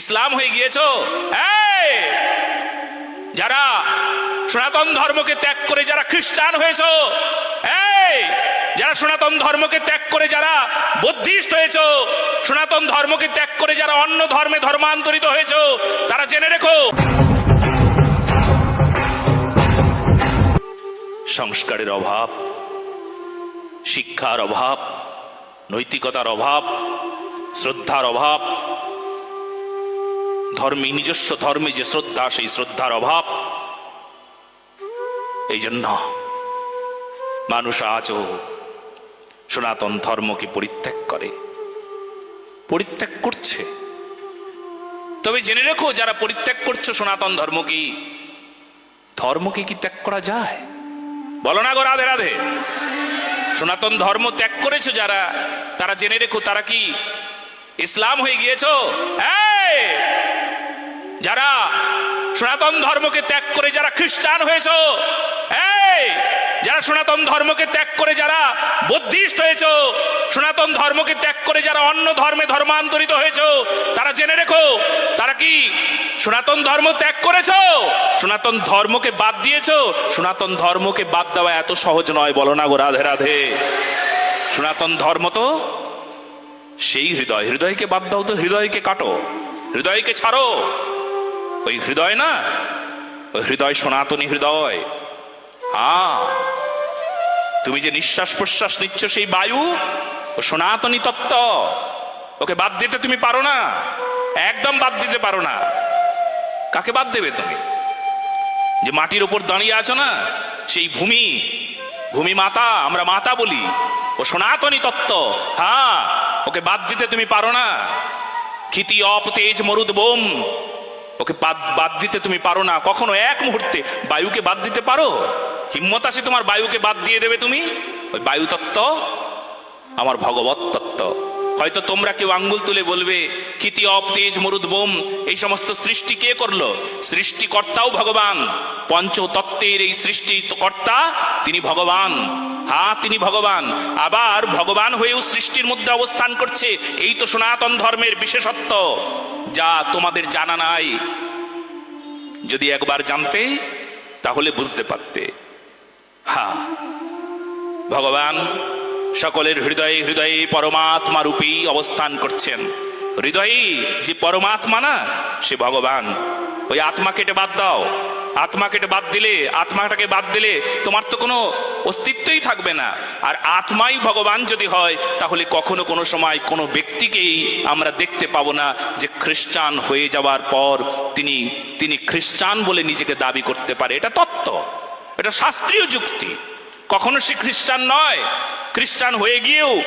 ইসলাম হয়ে গিয়েছো? যারা সনাতন ধর্মকে ত্যাগ করে যারা খ্রিস্টান হয়েছো যারা সনাতন ধর্মকে ত্যাগ করে যারা বুদ্ধিস্ট হয়েছ, সনাতন ধর্মকে ত্যাগ করে যারা অন্য ধর্মে ধর্মান্তরিত হয়েছো, তারা জেনে রেখো। সংস্কারের অভাব, শিক্ষার অভাব, নৈতিকতার অভাব, শ্রদ্ধার অভাব ধর্মে, নিজস্ব ধর্মে যে শ্রদ্ধা, সেই শ্রদ্ধার অভাব। এই জন্য মানুষ আজও সনাতন ধর্মকে পরিত্যাগ করে। পরিত্যাগ করছে। তবে জেনে রেখো, যারা পরিত্যাগ করছে সনাতন ধর্ম কি ধর্মকে কি ত্যাগ করা যায়? বলো না গো, রাধে রাধে। সনাতন ধর্ম ত্যাগ করেছ যারা, তারা জেনে রেখো, তারা কি ইসলাম হয়ে গিয়েছো? এই! যারা সনাতন ধর্মকে ত্যাগ করে যারা খ্রিস্টান হয়েছ, এই, যারা সনাতন ধর্মকে ত্যাগ করে যারা বুদ্ধিস্ট হয়েছো, সনাতন ধর্মকে ত্যাগ করে যারা অন্য ধর্মে ধর্মান্তরিত হয়েছো, তারা জেনে রেখো, তারা কি সনাতন ধর্ম ত্যাগ করেছ? সনাতন ধর্মকে বাদ দিয়েছ? সনাতন ধর্মকে বাদ দেওয়া এত সহজ নয়, বলো না গো রাধে রাধে। সনাতন ধর্ম তো সেই হৃদয়, হৃদয়কে বাদ দাও তো, হৃদয়কে কাটো, হৃদয়কে ছাড়ো। ওই হৃদয় না? ওই হৃদয় সনাতনী হৃদয়। হ্যাঁ তুমি যে নিঃশ্বাস প্রশ্বাস নিচ্ছ সেই বায়ু, ও সনাতনী তত্ত্ব, ওকে বাদ দিতে তুমি পারো না। একদম বাদ দিতে পারো না। কাকে বাদ দেবে তুমি? যে মাটির ওপর দাঁড়িয়ে আছো না, সেই ভূমি ভূমি মাতা, আমরা মাতা বলি, ও সনাতনী তত্ত্ব হ্যাঁ ওকে বাদ দিতে তুমি পারো না। ক্ষিতি অপ তেজ মরুদ বোম ওকে বাদ দিতে তুমি পারো না। কখনো এক মুহূর্তে বায়ুকে বাদ দিতে পারো? হিম্মত আছে তোমার বায়ুকে বাদ দিয়ে দেবে তুমি? ওই বায়ু তত্ত্ব, আমার ভগবত তত্ত্ব। হয়তো তোমরা কেউ আঙ্গুল তুলে বলবে ক্ষিতি অপ তেজ মরুদ বোম? এই সমস্ত সৃষ্টি কে করল? সৃষ্টিকর্তাও ভগবান। পঞ্চতত্ত্বের এই সৃষ্টি কর্তা, তিনি ভগবান। হ্যাঁ তিনি ভগবান। আবার ভগবান হয়েও সৃষ্টির মধ্যে অবস্থান করছে। এই তো সনাতন ধর্মের বিশেষত্ব, যা তোমাদের জানা নাই। যদি একবার জানতে, তাহলে বুঝতে পারতে। হ্যাঁ ভগবান সকলের হৃদয়ে হৃদয়ে পরমাত্মা রূপী অবস্থান করছেন। হৃদয়ে যে পরমাত্মা না, সে ভগবান। ওই আত্মা কেটে বাদ দাও। আত্মা কেটে বাদ দিলে, আত্মাটাকে বাদ দিলে তোমার তো কোনো অস্তিত্বই থাকবে না। আর আত্মাই ভগবান যদি হয়, তাহলে কখনো কোনো সময় কোনো ব্যক্তিকেই আমরা দেখতে পাবো না যে খ্রিস্টান হয়ে যাওয়ার পর তিনি তিনি খ্রিস্টান বলে নিজেকে দাবি করতে পারে। এটা তত্ত্ব। এটা শাস্ত্রীয় যুক্তি। কখনো সে খ্রিস্টান নয়। খ্রিস্টান হয়ে গিয়েও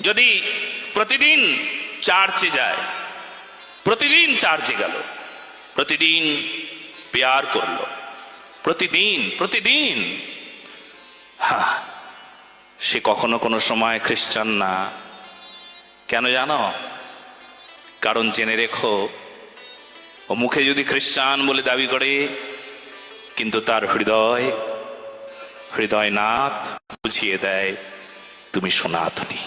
যদি প্রতিদিন চার্চে যায়, প্রতিদিন চার্চে গেল, প্রতিদিন পেয়ার করল প্রতিদিন প্রতিদিন হ্যাঁ সে কখনো কোনো সময় খ্রিস্টান না কেন জানো কারণ জেনে রেখো ও মুখে যদি খ্রিস্টান বলে দাবি করে কিন্তু তার হৃদয় হৃদয়নাথ বুঝিয়ে দেয় তুমি সনাতনী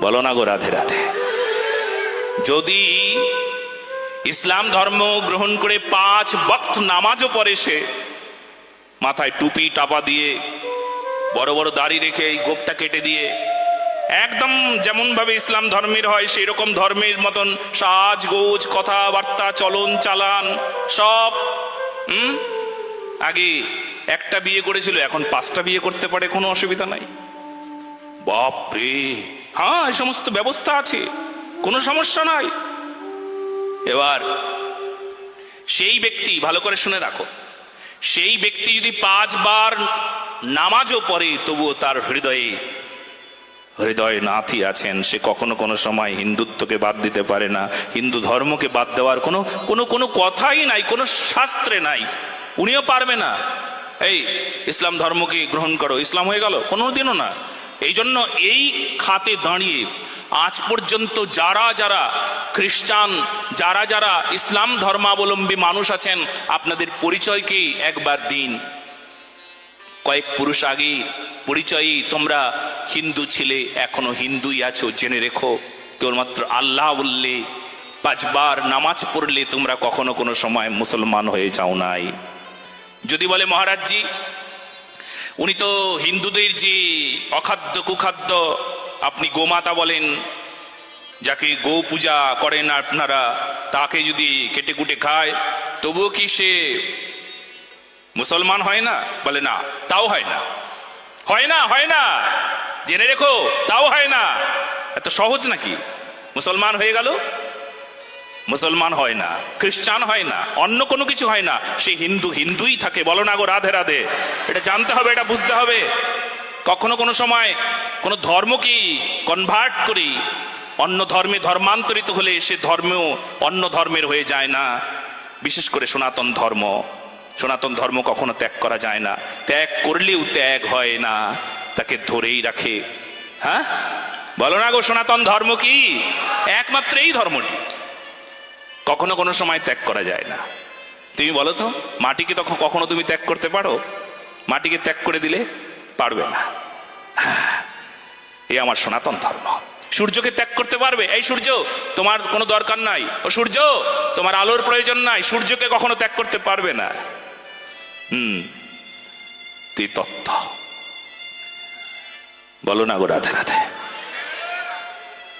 বলো না গো রাধে রাধে যদি ইসলাম ধর্ম গ্রহণ করে পাঁচ বক্ত নামাজও পড়ে সে। মাথায় টুপি, টাপা দিয়ে বড় বড় দাড়ি রেখে এই গোপটা কেটে দিয়ে একদম যেমন ভাবে ইসলাম ধর্মের হয় সেই রকম ধর্মের মতন সাজ গোজ কথাবার্তা, চলন চালান, সব আগে একটা বিয়ে করেছিল, এখন পাঁচটা বিয়ে করতে পারে, কোনো অসুবিধা নাই। বাপরে হ্যাঁ এই সমস্ত ব্যবস্থা আছে, কোনো সমস্যা নাই। এবার, সেই ব্যক্তি, ভালো করে শুনে রাখো, সেই ব্যক্তি যদি পাঁচবার নামাজও পড়ে, তবুও তার হৃদয়ে, হৃদয় নাথই আছেন। সে কখনো কোনো সময় হিন্দুত্বকে বাদ দিতে পারে না। হিন্দু ধর্মকে বাদ দেওয়ার কোনো কোনো কোনো কথাই নাই, কোনো শাস্ত্রে নাই। উনিও পারবে না। এই, ইসলাম ধর্মকে গ্রহণ করো? ইসলাম হয়ে গেল? কোনো দিনও না। এই জন্য এই খাতে দাঁড়িয়ে আজ পর্যন্ত যারা যারা খ্রিস্টান, যারা যারা ইসলাম ধর্মাবলম্বী মানুষ আছেন, আপনাদের পরিচয়কেই একবার দিন। কয়েক পুরুষ আগে পরিচয়ই, তোমরা হিন্দু ছিলে, এখনও হিন্দুই আছো, জেনে রেখো, কেবলমাত্র আল্লাহ বললে, পাঁচবার নামাজ পড়লে তোমরা কখনো কোনো সময় মুসলমান হয়ে যাও নাই। যদি বলে, মহারাজজি, উনি তো হিন্দুদের যে অখাদ্য কুখাদ্য আপনি গোমাতা বলেন যাকে গো পূজা করেন আপনারা, তাকে যদি কেটে কুটে খায়, তবুও কি সে মুসলমান হয় না? বলে, না, তাও হয় না। হয় না হয় না। জেনে রেখো, তাও হয় না। এত সহজ নাকি? মুসলমান হয়ে গেল? মুসলমান হয় না। খ্রিস্টান হয় না? অন্য কোনো কিছু হয় না। সে হিন্দু, হিন্দুই থাকে। বলো না গো, রাধে রাধে। এটা জানতে হবে, এটা বুঝতে হবে। কখনো কোনো সময় কোনো ধর্ম কি কনভার্ট করি অন্য ধর্মে ধর্মান্তরিত হলে সে ধর্মেও অন্য ধর্মের হয়ে যায় না। বিশেষ করে সনাতন ধর্ম। সনাতন ধর্ম কখনো ত্যাগ করা যায় না। ত্যাগ করলেও ত্যাগ হয় না। তাকে ধরেই রাখে। হ্যাঁ? বলো না গো, সনাতন ধর্ম কি? একমাত্র এই ধর্মটি। কখনো কোনো সময় ত্যাগ করা যায় না। তুমি বলো তো, মাটিকে তখন কখনো তুমি ত্যাগ করতে পারো? মাটিকে ত্যাগ করে দিলে পারবে না। এ আমার সনাতন ধর্ম। সূর্যকে ত্যাগ করতে পারবে? এই সূর্য, তোমার কোনো দরকার নাই। ও সূর্য, তোমার আলোর প্রয়োজন নাই। সূর্যকে কখনো ত্যাগ করতে পারবে না। হুম তুই তত্ত্ব বলো না গো রাধে রাধে।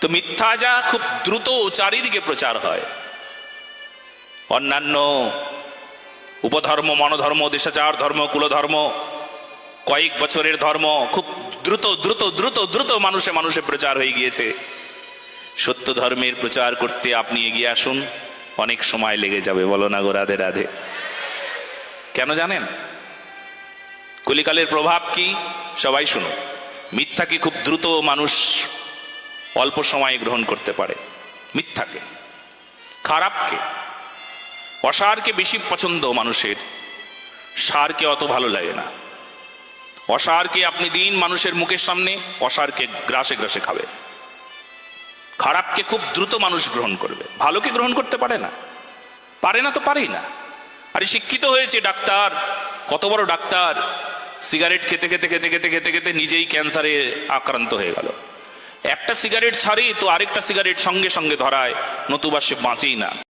তো মিথ্যা যা খুব দ্রুত চারিদিকে প্রচার হয়। অন্যান্য উপধর্ম, মনোধর্ম, দেশাচার ধর্ম, কুলধর্ম, কয়েক বছরের ধর্ম, খুব দ্রুত দ্রুত দ্রুত দ্রুত মানুষে মানুষে প্রচার হয়ে গিয়েছে। সত্য ধর্মের প্রচার করতে আপনি এগিয়ে আসুন, অনেক সময় লেগে যাবে। বলো না গো রাধে রাধে। কেন জানেন? কলিকালের প্রভাব কি? সবাই শুনুন। মিথ্যাকে খুব দ্রুত মানুষ অল্প সময়ে গ্রহণ করতে পারে। মিথ্যাকে। খারাপকে। অসারকে বেশি পছন্দ মানুষের। সারকে অত ভালো লাগে না। অসারকে আপনি দিন মানুষের মুখের সামনে, অসারকে গ্রাসে গ্রাসে খাবে। খারাপকে খুব দ্রুত মানুষ গ্রহণ করবে। ভালোকে গ্রহণ করতে পারে না। পারে না তো পারেই না। আরে শিক্ষিত হয়েছে ডাক্তার, কত বড় ডাক্তার, সিগারেট খেতে খেতে খেতে খেতে খেতে খেতে নিজেই ক্যান্সারে আক্রান্ত হয়ে গেল। একটা সিগারেট ছাড়ি তো আরেকটা সিগারেট সঙ্গে সঙ্গে ধরায়, নতুবা সে বাঁচেই না।